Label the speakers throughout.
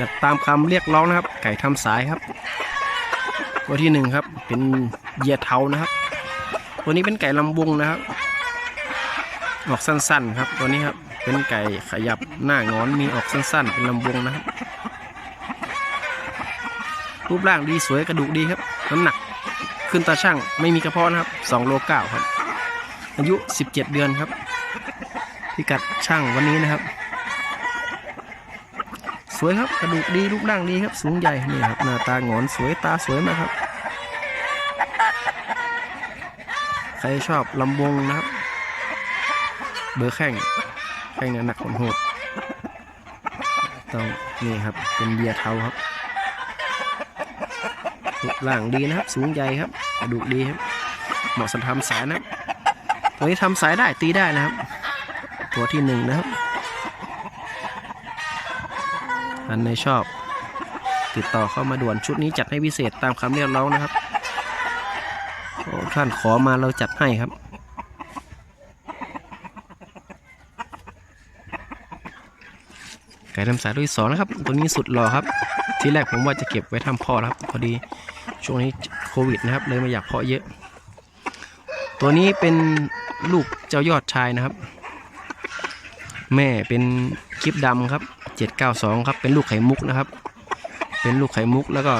Speaker 1: จัดตามคำเรียกร้องนะครับ ไก่ทำสายครับ ตัวที่หนึ่งครับ เป็นเหยียดเทานะครับ ตัวนี้เป็นไก่ลำวงนะครับออกสั้นๆครับ ตัวนี้ครับเป็นไก่ขยับหน้างอนมีออกสั้นๆ เป็นลำวงนะครับ รูปร่างดีสวยกระดูกดีครับ น้ำหนักขึ้นตาช่างไม่มีกระเพาะนะครับ2โลเก้าครับ อายุ 17 เดือนครับ พิกัดช่างวันนี้นะครับ สวยครับกระดูกดีรูปร่างดีครับ สูงใหญ่นี่ครับหน้าตาหงอนสวยตาสวยมากครับ ใครชอบลำวงนะครับ เบอร์แข้งแข้งหนักๆโหดต้องนี่ครับเป็นเบียร์เทาครับรูปร่างดีนะครับ สูงใหญ่ครับกระดูกดีครับเหมาะสำหรับทำสายนะครับตัวนี้ทำสายได้ตีได้นะครับ ตัวที่หนึ่งนะครับ ท่านในชอบ ติดต่อเข้ามาด่วนชุดนี้จัดให้พิเศษตามคำเรียกร้องนะครับท่านขอมาเราจัดให้ครับ ไก่ทำสายตัวที่สองนะครับ ตัวนี้สุดหล่อครับ ที่แรกผมว่าจะเก็บไว้ทำพ่อครับ พอดีช่วงนี้โควิดนะครับ เลยไม่อยากเพาะเยอะ ตัวนี้เป็นลูกเจ้ายอดชายนะครับ แม่เป็นคลิปดำครับ 792 ครับเป็นลูกไข่มุกนะครับ เป็นลูกไข่มุกแล้วก็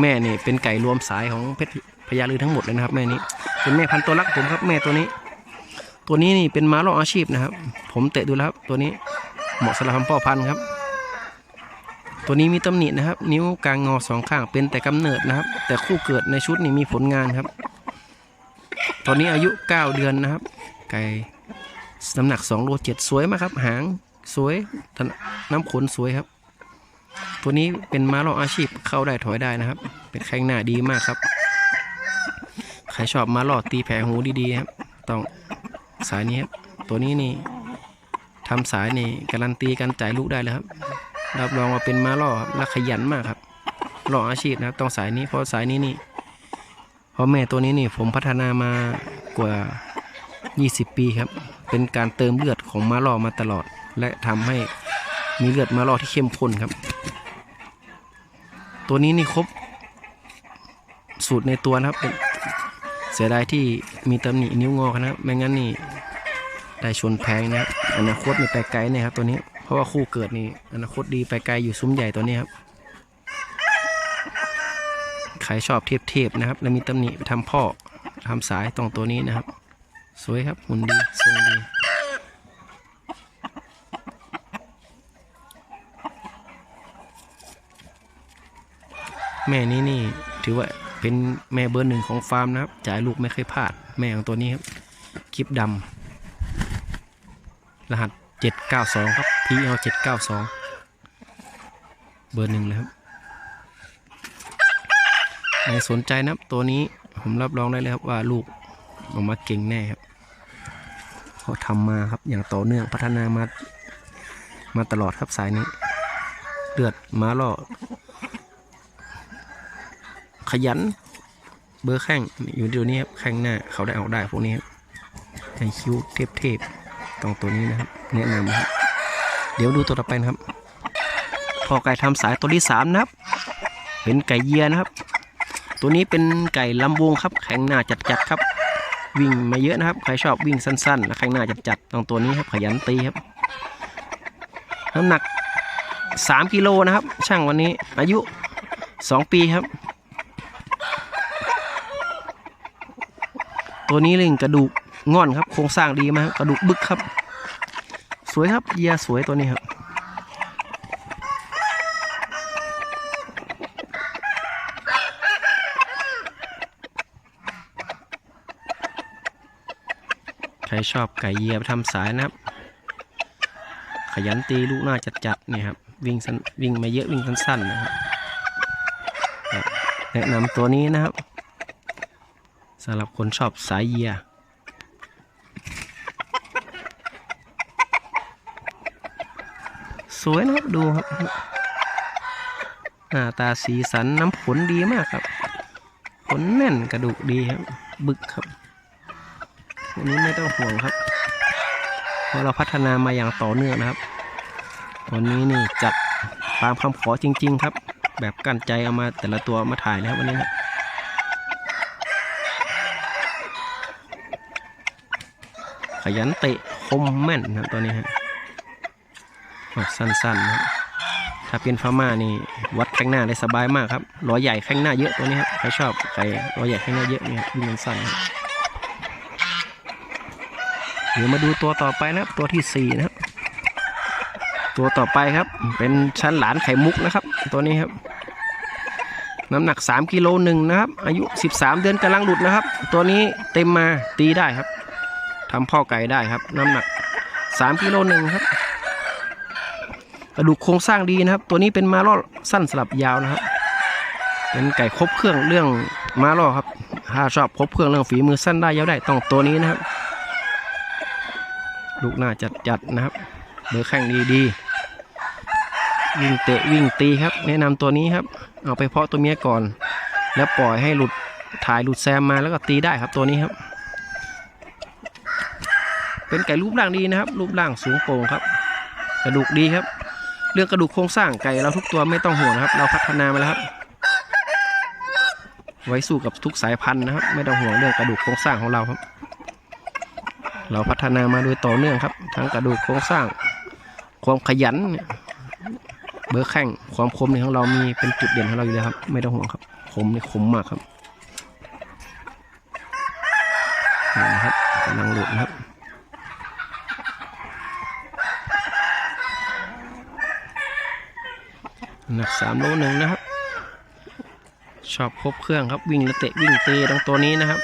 Speaker 1: แม่นี่เป็นไก่รวมสายของเพชรพญาลือทั้งหมดเลยนะครับแม่นี้เป็นแม่พันธุ์ตัวรักผมครับแม่ตัวนี้ ตัวนี้นี่เป็นม้าล่ออาชีพนะครับ ผมเตะดูแล้วครับตัวนี้เหมาะสำหรับทำพ่อพันธุ์ครับ ตัวนี้มีตำหนินะครับ นิ้วกลางงอสองข้างเป็นแต่กำเนิดนะครับ แต่คู่เกิดในชุดนี้มีผลงานครับ ตอนนี้อายุ 9 เดือนนะครับ ไก่น้ำหนัก2โล7สวยมากครับ หาง สวยน้ำขนสวยครับ ตัวนี้เป็นม้าล่ออาชีพเข้าได้ถอยได้นะครับ เป็นแข้งหน้าดีมากครับ ใครชอบม้าล่อตีแผลหูดีๆครับ ต้องสายนี้ครับ ตัวนี้นี่ทำสายนี่การันตีการจ่ายลูกได้เลยครับ รับรองว่าเป็นม้าล่อครับและขยันมากครับล่ออาชีพนะครับ ต้องสายนี้เพราะสายนี้นี่พราะแม่ตัวนี้นี่ผมพัฒนามากว่า 20 ปีครับ เป็นการเติมเลือดของม้าล่อมาตลอด และทำให้มีเลือดมาล่อที่เข้มข้นครับ ตัวนี้นี่ครบ สูตรในตัวนะครับเป็นเสียดายที่มีตำหนินิ้วงอนะครับไม่งั้นนี่ได้ชนแพงนะครับอนาคตนี่ไปไกลเนะครับตัวนี้ เพราะว่าคู่เกิดนี่อนาคตดีไปไกลอยู่ซุ้มใหญ่ตัวนี้ครับใครชอบเทียบๆนะครับ แล้วมีตำหนิไปทำพ่อทำสายตรงตัวนี้นะครับ สวยครับหุ่นดีทรงดี แม่นี้นี่ถือว่าเป็นแม่เบอร์หนึ่งของฟาร์มนะครับ จ่ายลูกไม่เคยพลาด แม่ของตัวนี้ครับคลิปดำรหัส 792 ครับ PL 792 เบอร์หนึ่งเลยครับใครสนใจนะครับตัวนี้ผมรับรองได้เลยครับว่าลูกออกมาเก่งแน่ครับเขาทำมาครับอย่างต่อเนื่องพัฒนามามาตลอดครับสายนี้ เลือดม้าล่อ ขยัน เบอร์แข้งอยู่เดี๋ยวนี้ครับแข้งหน้าเขาได้ออกได้พวกนี้ครับไอคิวเทพๆต้องตัวนี้นะครับแนะนำครับเดี๋ยวดูตัวต่อไปนะครับ พอไก่ทำสายตัวที่สามนะครับ เป็นไก่เยียนะครับ ตัวนี้เป็นไก่ลำวงครับ แข็งหน้าจัดๆครับ วิ่งมาเยอะนะครับ ใครชอบวิ่งสั้นๆ และแข็งหน้าจัดๆตรงตัวนี้ครับขยันตีครับน้ำหนัก 3 กิโลนะครับ ช่างวันนี้อายุ 2 ปีครับ ตัวนี้เรื่งกระดูกง่อนครับ โครงสร้างดีมากครับกระดูกบึกครับ สวยครับเยียสวยตัวนี้ครับ ใครชอบไก่เยียไปทำสายนะครับ ขยันตีลูกหน้าจัดๆเนี่ยครับ วิ่งสั้นวิ่งมาเยอะวิ่งสั้นๆนะครับ แนะนำตัวนี้นะครับำหรับคนชอบสายเยียสวยนะครับดูครับหน้าตาสีสันน้ำผลดีมากครับผลแน่นกระดูกดีครับ บึกครับอันนี้ไม่ต้องห่วงครับเพราะเราพัฒนามาอย่างต่อเนื่องนะครับวันนี้นี่จัดตามคำขอจริง ๆ ครับ แบบกั้นใจเอามาแต่ละตัวมาถ่ายนะครับวันนี้นะ ยันเตะคมแม่นนะครับตัวนี้ฮะออกสั้นๆนะถ้าเป็นฟาร์มานี่วัดแข้งหน้าได้สบายมากครับล้อใหญ่แข้งหน้าเยอะตัวนี้ครับใครชอบใครล้อใหญ่แข้งหน้าเยอะเนี่ยวิ่งสั้นครับเดี๋ยวมาดูตัวต่อไปนะครับตัวที่สี่นะครับตัวต่อไปครับ เป็นชั้นหลานไข่มุกนะครับ ตัวนี้ครับน้ำหนัก 3กิโลหนึ่งนะครับ อายุ 13 เดือนกำลังหลุดนะครับ ตัวนี้เต็มมาตีได้ครับ ทำพ่อไก่ได้ครับ น้ำหนัก3กิโลหนึ่งครับกระดูกโครงสร้างดีนะครับ ตัวนี้เป็นมาล่อสั้นสลับยาวนะครับ เป็นไก่ครบเครื่องเรื่องมาล่อครับ ถ้าชอบครบเครื่องเรื่องฝีมือสั้นได้ยาวได้ต้องตัวนี้นะครับ ลูกหน้าจัดๆนะครับเบอร์แข้งดีดีวิ่งเตะวิ่งตีครับ แนะนำตัวนี้ครับ เอาไปเพาะตัวเมียก่อน แล้วปล่อยให้หลุดถ่ายหลุดแซมมาแล้วก็ตีได้ครับตัวนี้ครับ เป็นไก่รูปร่างดีนะครับ รูปร่างสูงโปร่งครับ กระดูกดีครับ เรื่องกระดูกโครงสร้างไก่เราทุกตัวไม่ต้องห่วงครับ เราพัฒนามาแล้วครับ ไว้สู้กับทุกสายพันธุ์นะครับ ไม่ต้องห่วงเรื่องกระดูกโครงสร้างของเราครับ เราพัฒนามาโดยต่อเนื่องครับ ทั้งกระดูกโครงสร้าง ความขยัน เบอร์แข้งความคมในของเรามีเป็นจุดเด่นของเราอยู่แล้วครับ ไม่ต้องห่วงครับคมนี่คมมากครับนี่นะครับกำลังหลุดนะครับ หนักสามโลหนึ่งนะครับ ชอบครบเครื่องครับวิ่งและเตะวิ่งเตะตรงตัวนี้นะครับ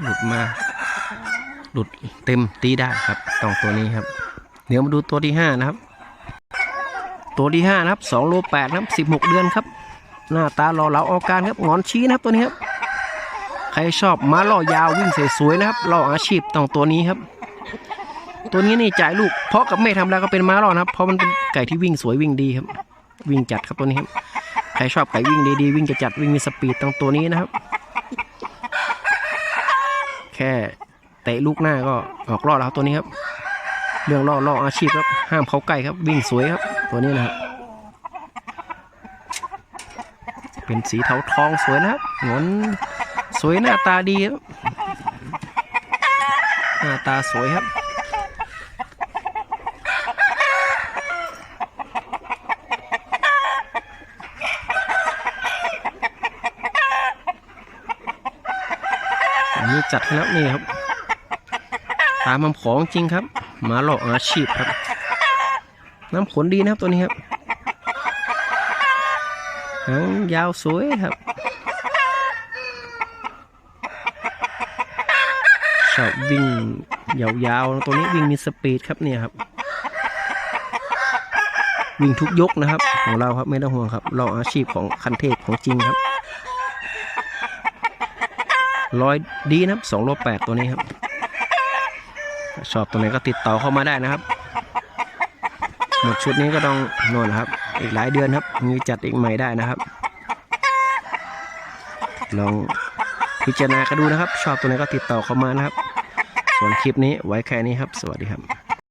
Speaker 1: หลุดมาหลุดเต็มตีได้ครับต้องตัวนี้ครับ เดี๋ยวมาดูตัวที่ห้านะครับ ตัวที่ห้านะครับสองโลแปดนะครับสิบหกเดือนครับ หน้าตาหล่อเหลาออกการครับงอนชี้นะครับตัวนี้ครับ ครชอบม้าล่อยาววิ่งสวยๆนะครับล่ออาชีพต้องตัวนี้ครับ ตัวนี้นี่จ่ายลูกเพราะกับแม่ทำแล้วก็เป็นม้าล่อนะครับ เพราะมันเป็นไก่ที่วิ่งสวยวิ่งดีครับ วิ่งจัดครับตัวนี้ครับใครชอบไก่วิ่งดีๆวิ่งจะจัดวิ่งมีสปีดต้องตัวนี้นะครับ แค่เตะลูกหน้าก็ออกรอแล้วครับตัวนี้ครับ เรื่องล่อล่ออาชีพครับห้ามเขาใกล้ครับ วิ่งสวยครับ ตัวนี้นะครับเป็นสีเทาทองสวยนะครับงน สวยหน้าตาดีครับหน้าตาสวยครับอันนี้จัดให้แล้วนี่ครับ ตามคำของจริงครับหมาหลอกอาชีพครับ น้ำขนดีนะครับตัวนี้ครับหางยาวสวยครับ ชอบวิ่งยาวๆ ตัวนี้วิ่งมีสปีดครับเนี่ยครับ วิ่งทุกยกนะครับ ของเราครับไม่ต้องห่วงครับ เราอาชีพของคันเทพของจริงครับร้อยดีนะครับสองโลแปดตัวนี้ครับ ชอบตัวไหนก็ติดต่อเข้ามาได้นะครับ หมดชุดนี้ก็ต้องน่นครับ อีกหลายเดือนครับมีจัดอีกใหม่ได้นะครับ ลองพิจารณากันดูนะครับ ชอบตัวไหนก็ติดต่อเข้ามานะครับ ส่วนคลิปนี้ไว้แค่นี้ครับ สวัสดีครับ